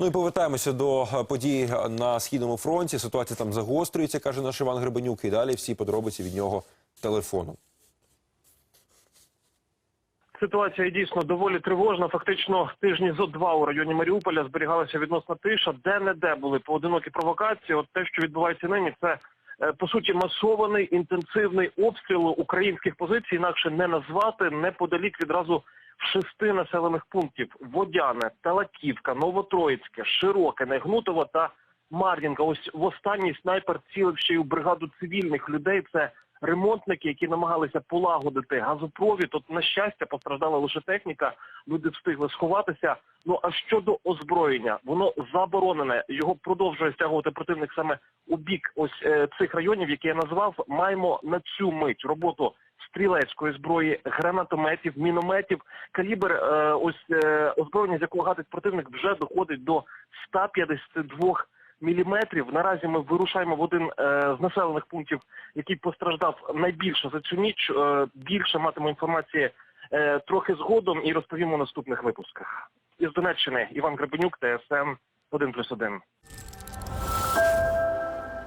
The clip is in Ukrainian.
Ну і повертаємося до е, подій на східному фронті. Ситуація там загострюється, каже наш Іван Гребенюк. І далі всі подробиці від нього телефону. Ситуація дійсно доволі тривожна. Фактично тижні зо два у районі Маріуполя зберігалася відносна тиша, де не де були поодинокі провокації. От те, що відбувається нині, це е, по суті масований інтенсивний обстріл українських позицій, інакше не назвати неподалік відразу в шести населених пунктів: Водяне, Талаківка, Новотроїцьке, Широке, Негнутово та Мар'їнка. Ось в останній снайпер цілив ще й у бригаду цивільних людей. Це ремонтники, які намагалися полагодити газопровід. От на щастя постраждала лише техніка. Люди встигли сховатися. Ну а щодо озброєння, воно заборонене. Його продовжує стягувати противник саме у бік ось е, цих районів, які я назвав. Маємо на цю мить роботу стрілецької зброї, гранатометів, мінометів. Калібр е, ось е, озброєння, з якого гатить противник, вже доходить до 152 міліметрів. Наразі ми вирушаємо в один е, з населених пунктів, який постраждав найбільше за цю ніч. Е, більше матимемо інформації е, трохи згодом і розповімо у наступних випусках. Із Донеччини Іван Гребенюк, ТСН 1+,1.